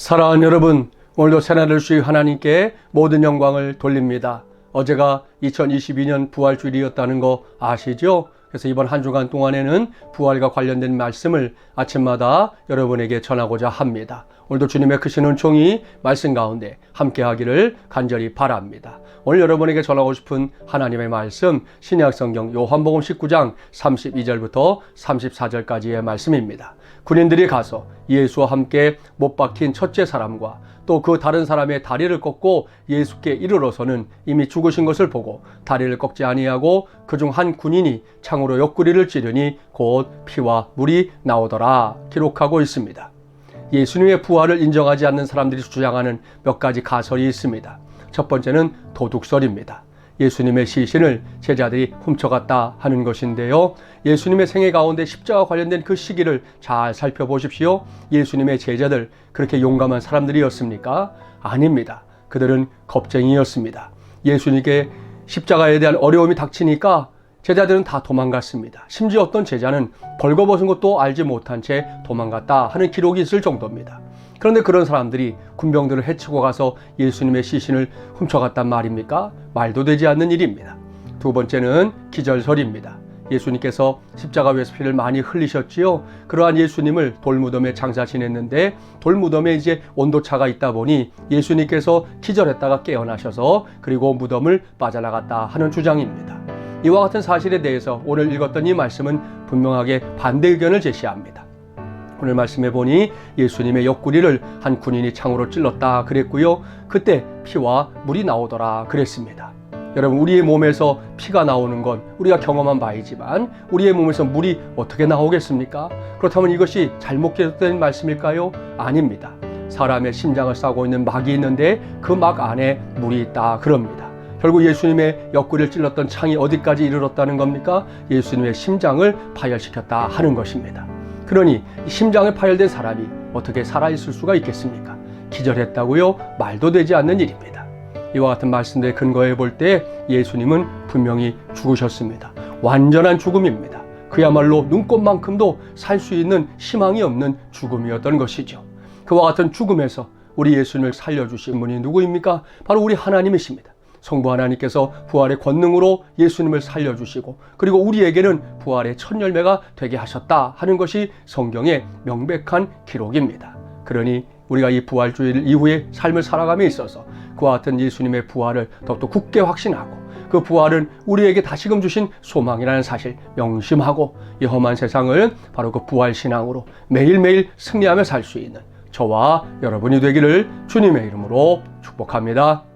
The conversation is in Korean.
사랑하는 여러분, 오늘도 새날을 주신 하나님께 모든 영광을 돌립니다. 어제가 2022년 부활주일이었다는 거 아시죠? 그래서 이번 한 주간 동안에는 부활과 관련된 말씀을 아침마다 여러분에게 전하고자 합니다. 오늘도 주님의 크신 은총이 말씀 가운데 함께 하기를 간절히 바랍니다. 오늘 여러분에게 전하고 싶은 하나님의 말씀 신약 성경 요한복음 19장 32절부터 34절까지의 말씀입니다. 군인들이 가서 예수와 함께 못 박힌 첫째 사람과 또 그 다른 사람의 다리를 꺾고 예수께 이르러서는 이미 죽으신 것을 보고 다리를 꺾지 아니하고 그중 한 군인이 창으로 옆구리를 찌르니 곧 피와 물이 나오더라 기록하고 있습니다. 예수님의 부활을 인정하지 않는 사람들이 주장하는 몇 가지 가설이 있습니다. 첫 번째는 도둑설입니다. 예수님의 시신을 제자들이 훔쳐갔다 하는 것인데요. 예수님의 생애 가운데 십자가 관련된 그 시기를 잘 살펴보십시오. 예수님의 제자들 그렇게 용감한 사람들이었습니까? 아닙니다. 그들은 겁쟁이였습니다. 예수님께 십자가에 대한 어려움이 닥치니까 제자들은 다 도망갔습니다. 심지어 어떤 제자는 벌거벗은 것도 알지 못한 채 도망갔다 하는 기록이 있을 정도입니다. 그런데 그런 사람들이 군병들을 해치고 가서 예수님의 시신을 훔쳐갔단 말입니까? 말도 되지 않는 일입니다. 두 번째는 기절설입니다. 예수님께서 십자가 위에서 피를 많이 흘리셨지요. 그러한 예수님을 돌무덤에 장사 지냈는데 돌무덤에 이제 온도차가 있다 보니 예수님께서 기절했다가 깨어나셔서 그리고 무덤을 빠져나갔다 하는 주장입니다. 이와 같은 사실에 대해서 오늘 읽었던 이 말씀은 분명하게 반대 의견을 제시합니다. 오늘 말씀해 보니 예수님의 옆구리를 한 군인이 창으로 찔렀다 그랬고요. 그때 피와 물이 나오더라 그랬습니다. 여러분 우리의 몸에서 피가 나오는 건 우리가 경험한 바이지만 우리의 몸에서 물이 어떻게 나오겠습니까? 그렇다면 이것이 잘못 기록된 말씀일까요? 아닙니다. 사람의 심장을 싸고 있는 막이 있는데 그 막 안에 물이 있다 그럽니다. 결국 예수님의 옆구리를 찔렀던 창이 어디까지 이르렀다는 겁니까? 예수님의 심장을 파열시켰다 하는 것입니다. 그러니 심장을 파열된 사람이 어떻게 살아있을 수가 있겠습니까? 기절했다고요? 말도 되지 않는 일입니다. 이와 같은 말씀들에 근거해 볼 때 예수님은 분명히 죽으셨습니다. 완전한 죽음입니다. 그야말로 눈꽃만큼도 살 수 있는 희망이 없는 죽음이었던 것이죠. 그와 같은 죽음에서 우리 예수님을 살려주신 분이 누구입니까? 바로 우리 하나님이십니다. 성부 하나님께서 부활의 권능으로 예수님을 살려주시고 그리고 우리에게는 부활의 첫 열매가 되게 하셨다 하는 것이 성경의 명백한 기록입니다. 그러니 우리가 이 부활주일 이후의 삶을 살아감에 있어서 그와 같은 예수님의 부활을 더욱더 굳게 확신하고 그 부활은 우리에게 다시금 주신 소망이라는 사실 명심하고 이 험한 세상을 바로 그 부활 신앙으로 매일매일 승리하며 살 수 있는 저와 여러분이 되기를 주님의 이름으로 축복합니다.